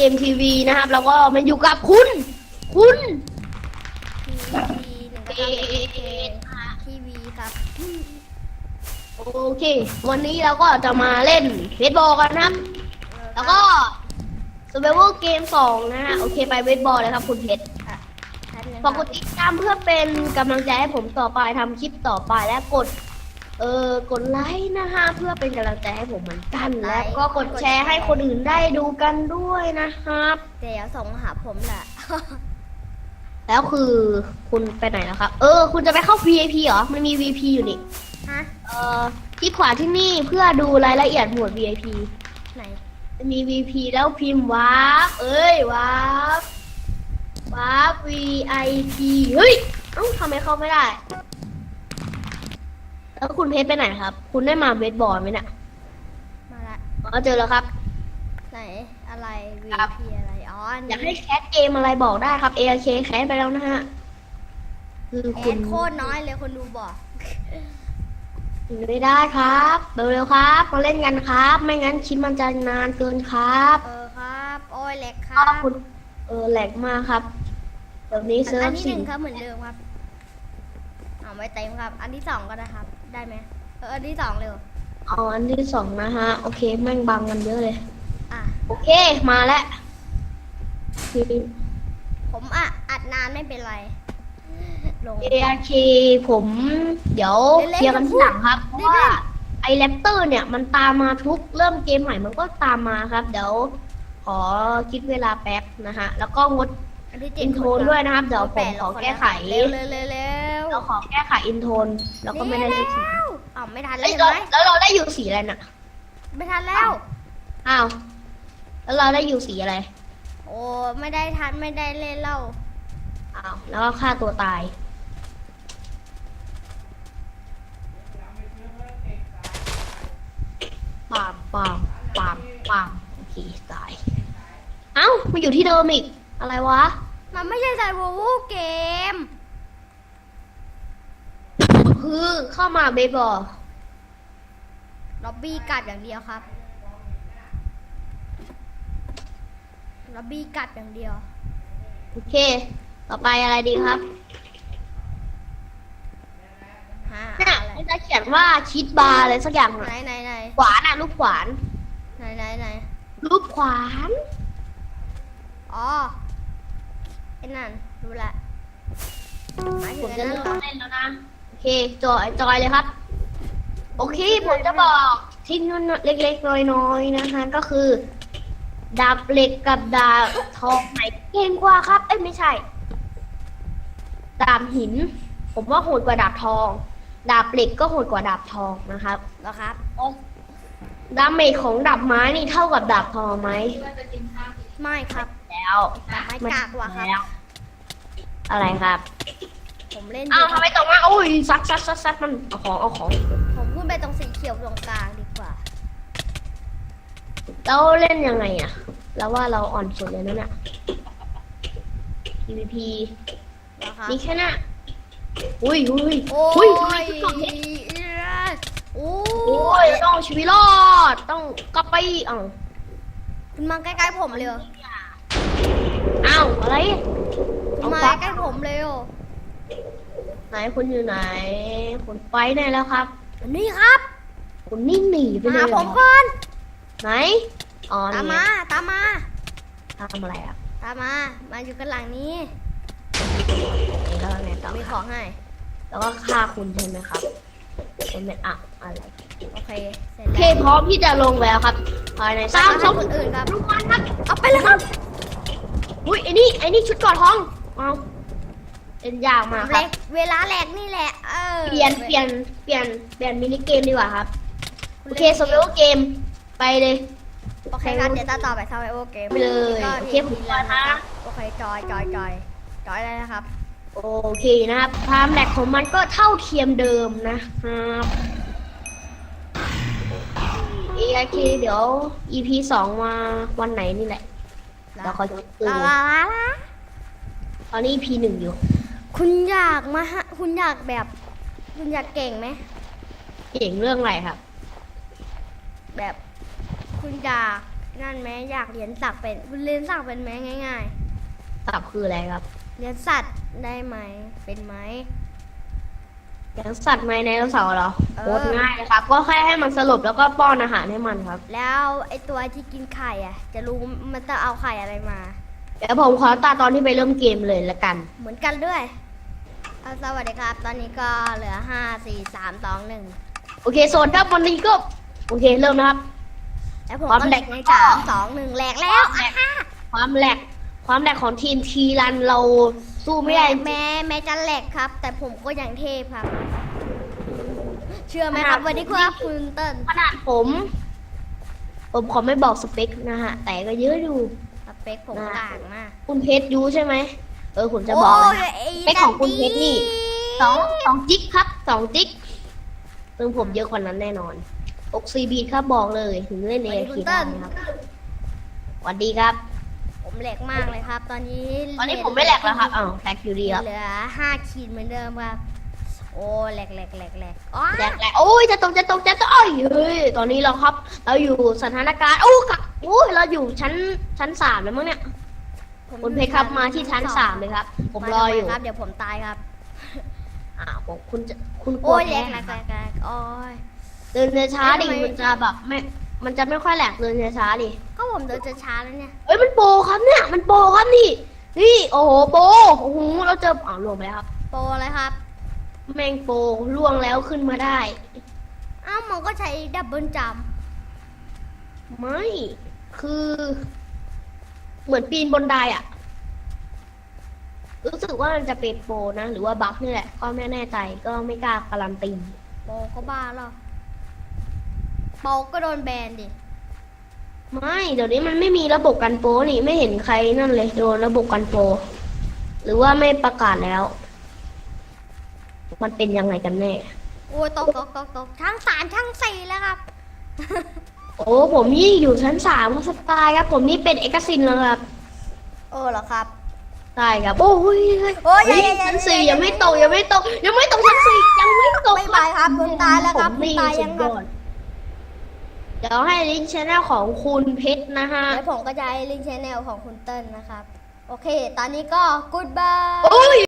กมทีวีนะครับ แล้วก็มันอยู่กับคุณ คุณ ทีวีหนึ่งก็ทำเป็นเพลงทีวีครับโอเค วันนี้เราก็จะมาเล่นเบสบอลกันนะครับ แล้วก็ Survival Game 2 นะฮะ โอเคไปเบสบอลเลยครับคุณเพชรอะแป๊บนึงฝากกดติดตามเพื่อเป็นกำลังใจให้ผมต่อไปทำคลิปต่อไปและกด เออกดไลค์นะฮะเพื่อเป็นกำลังใจให้ผมเหมือนกัน แล้วก็กดแชร์ให้คนอื่นได้ดูกันด้วยนะครับ เดี๋ยวส่งมาหาผมแหละ แล้วคือคุณไปไหนแล้วครับเออ คุณจะไปเข้า VIP เหรอ มันมี VIP อยู่นี่ฮะ เออที่ขวาที่นี่เพื่อดูรายละเอียดหมวด VIP ไหน มี VP แล้วพิมพ์วาร์ปเอ้ยวาร์ปวาร์ป VIP เฮ้ยเอ้าทำไมเข้าไม่ได้ แล้วคุณเพชรไปไหนครับ คุณได้มาเบสบอลไหมเนี่ยมาละอ๋อเจอแล้วครับ ไหนอะไร ครับ VP อะไรอ๋ออันอยากนี้ให้แคสเกมอะไรบอกได้ครับ ARK แคสไปแล้วนะฮะคือแอคุณดโคตรน้อยเลยคนดูบอกไม่ได้ครับเร็วๆครับมาเล่นกันครับ ไม่งั้นคลิปมันจะนานเกินครับเออครับ โอ้ยเล็กคก็รับคุณเออแหลกมากครับเดี๋ยวนี้เซิอัร์นฟที่หสินึ่งครับเหมือนเดิมครับเอาไม่เต็มครับ อันที่สองก็ได้ครับ ได้ไหมเอออันที่สองเร็ว เอาอันที่สองนะฮะ โอเคแม่งบังกันเยอะเลย อะ โอเคมาแล้วคือ ผมอะอัดนานไม่เป็นไร ลง ARK ผม เดี๋ยวเล่นๆเคลียร์กันที่หลังครับ เพเล่ราะนๆว่าไอแรปเตอร์เนี่ยมันตามมาทุกเริ่มเกมใหม่มันก็ตามมาครับ เดี๋ยวขอคิดเวลาแป๊บนะฮะ แล้วก็งดอันที่เจ็อิดนโทรด้วยนะครับ เดี๋ยวผมขอแก้ไข เร็วเร็วเร็วเร็ว เราขอแก้ไขอินโทนแล้วก็ไม่ได้เลขสีแล้วอ้าวไม่ทันแล้เอ้วยเห็นเราไหมแล้วเราได้อยู่สีอะไรน่ะ ไม่ทันแล้ว อ้าว แล้วเราได้อยู่สีอะไร โอ้ไม่ได้ทันไม่ได้เล่นเล่าอ้าว แล้วก็ฆ่าตัวตาย ปามปามปามปามโอเคตาย เอ้ามาอยู่ที่เดิมอีก อะไรวะ มันไม่ใช่ใจโวโวเกม คือเข้ามาเบสบอลล็อบบี้กัดอย่างเดียวครับล็อบบี้กัดอย่างเดียว โอเค ต่อไปอะไรดีครับฮะเนี่ยอะไรมันจะเขียนว่าชิดบาร์อะไรสักอย่างไหนน่ะไหนไหนขวานอะรูปขวาน ไหนไหนไหนรูปขวาน อ๋อไอ้นั่นรู้ละหมายถึผงมไอ้จะนั่นเริ่เหรมอเล่นแล้วนะโอ เคจอยจอยเลยครับ โอเคผมจะบอกทิ้งเล็กๆน้อยๆนะคะก็คือ ดาบเหล็กกับดาบทองไหนเก่งกว่าครับ เอ้ยไม่ใช่ ดาบหิน ผมว่าโหดกว่าดาบทอง ดาบเหล็กก็โหดกว่าดาบทองนะครับเหรอครับดาเมจของดาบไม้นี่เท่ากับดาบทองไหมไม่ครับ แล้ว ดาบไม้กากกว่าครับแล้วอะไรครับ ผมเล่นอ้าวทำไมตรงมาโอ้ยซัดซัดซัดซัดมันเอาของเอาของผมขึ้นไปตรงสีเขียวตรงกลางดีกว่า แล้วเล่นยังไงอะแล้วว่าเราอ่อนสุดเลยนั่นน่ะ PVP เหรอครับนี่แค่น่ะอุ้ยอุ้ยโอ้อุ้ยยทำไมชุดเกราะเพชรโอ้โอ้ยต้องเอาชีวิตรอดต้องกลับไปอ้าวคุณมาใกล้ๆผมเร็วอ้าวอะไรคุณมาใกล้ๆผมเร็วไหน คุณอยู่ไหน คุณไปไหนแล้วครับนี่ครับคุณนิ่งหนีไปมาเลหายเหรผอมก่อนไหนอ๋อตามนี่ไงมาตามมาทำอะไรอะตามมามาอยู่กันหลังนี้นี่แล้วไงต่อมีของให้แล้วก็ฆ่าคุณใช่ไหมครับคุณเป็นอะอะไร โอเคเสร็จโอเคแล้วพร้อมที่จะลงแล้วครับภายในสามสองคนอื่นครับลูกบอลครับเอาไปเลยครับอุ้ยไอ้นี่ไอ้นี่ชุดเกอดทองเอา เป็นยากมากคแหลรับ กเวลาแหลกนี่แหละ เออเปลี่ยน เปลี่ยน เปลี่ยน เปลี่ยนมินิเกมดีกว่าครับ โอเคสวิลเกม ไปเลย โอเคครับเดี๋ยวตาต่อไปทำไอโอเกมไปเลยก็โอเคทีผมมจอยนะโอเคจอยจอยจอยจอยเลยนะครับ โอเคนะครับความแหลกของมันก็เท่าเทียมเดิมนะครับโอเคเดี๋ยว EP สองมาวันไหนนี่แหละแล้วเขาจะตื่นลาลาลาลา ตอนนี้ EP หนึ่งอยู่ คุณอยากมาฮะคุณอยากแบบ คุณอยากเก่งไหมเก่งเรื่องอะไรครับ แบบ คุณอยากนั่นแม้อยากเรียนสักเป็นเรียนสักเป็นไหมง่ายสับคืออะไรครับๆ เรียนสัตว์ได้ไหมเป็นไหม เลี้ยงสัตว์ไหมในเราเสาร์เหรอเออ โคตรง่ายเลยครับ ก็แค่ให้มันสลบแล้วก็ป้อนอาหารให้มันครับ แล้วไอตัวที่กินไข่อะจะรู้มันจะเอาไข่อะไรมา เดี๋ยวผมขอตาตอนที่ไปเริ่มเกมเลยละกัน เหมือนกันด้วยเอาสวัสดีครับ ตอนนี้ก็เหลือห้าสี่สามสองหนึ่งโอเคโซนครับวันนี้ก็โอเคเริ่มนะครับ แล้วผมความก็แหแหลลกกในสามสองหนึ่งแหลกแล้วอะความแหลกความแหลกของทีมทีรันเราสู้ไม่ได้แม้แม้จะแหลกครับ แต่ผมก็ยังเทพครับ เชื่อไหมครับวันนี้ครับคุณเติ้ลขนาดผม ผมขอไม่บอกสเปคนะฮะ แต่ก็เยอะอยู่ส เปคผมต่างมากคุณเพชรยูใช่ไหมเออผมจะบอกเลยนะโยสเปคของคุณเพชรนี่สองสองจิกครับสองจิกซึ่งผมเยอะกว่านั้นแน่นอนอกซีบีครับบอกเลยถึงเล่นสเอวัสดีคุคีณได้เติ้ลนะครับสวัสดีครับ ผมแหลกมากเลยครับ ตอนนี้ตอนนี้ผมไม่แหลกแล้วครับอ้าวแหลกอยู่ดีครับเหลือห้าขีดเหมือนเดิมครับ โอ้แหลกแหลกแหลกแหลกอ๋อแหลกแหลกโอ้ยจะตกจะตกจะตกโอ้ยเฮ้ยตอนนี้เราครับ เราอยู่สถานการณ์โอ้กะโอ้ยเราอยู่ชั้นชั้นสามแล้วมั้งเนี่ยผมคุณเพชรครับมาที่ชั้นสามเลยครับ ผมรออยู่มาทำไมครับ เดี๋ยวผมตายครับอ่าผมคุณจะคุณกลัโอ้วยแหลแพ้กแหลกแหลกแหลกโอ้ย เดินช้าๆดิทำไม มันจะแบบไม่มันจะไม่ค่อยแหลกเดินช้าๆดิก็ผมเดินจะช้าแล้วเนี่ยเอ้ยมันโปรครับเนี่ย มันโปรครับนี่นี่โอ้โหโปรโอ้โหเราเจออ่าวลงไปแล้วครับ โปรเลยครับ แมงโปรล่วงแล้วขึ้นมาได้ อ้าวมันก็ใช้ดับเบิลจัมป์ไม่ คือ เหมือนปีนบนไดอะรู้สึกว่ามันจะเป็นโปรนะ หรือว่าบั๊กนี่แหละ ก็ไม่แน่ใจก็ไม่กล้าการันตีโปรก็บ้าแล้วโปรก็โดนแบนดิ ไม่เดี๋ยวนี้มันไม่มีระบบกันโปรนี่ไม่เห็นใครนั่นเลยโดนระบบกันโปรหรือว่าไม่ประกาศแล้ว มันเป็นยังไงกันแน่ โอ้ยตกตกตกตกทั้งสามทั้งสี่แล้วครับ โอ้ผมนี่อยู่ชั้นสามครับสไตล์ครับ ผมนี่เป็นเอกซินแล้วครับเออเหรอครับ ใช่ครับโอ้ยโอ้ยเฮ้ยอย่าอย่าอย่า ชั้นสี่ยังไม่ตกยังไม่ตกยังไม่ตกชั้นสี่ยังไม่ตกไม่ไปครับ คุณตายแล้วครับผมนี่คุณตายยังครับสุดอดเดี๋ยวให้ลิงก์ชแนลของคุณเพชรนะฮะแล้วผมก็จะให้ลิงก์ชแนลของคุณเติ้ลนะครับ โอเค ตอนนี้ก็ goodbye โอ้ย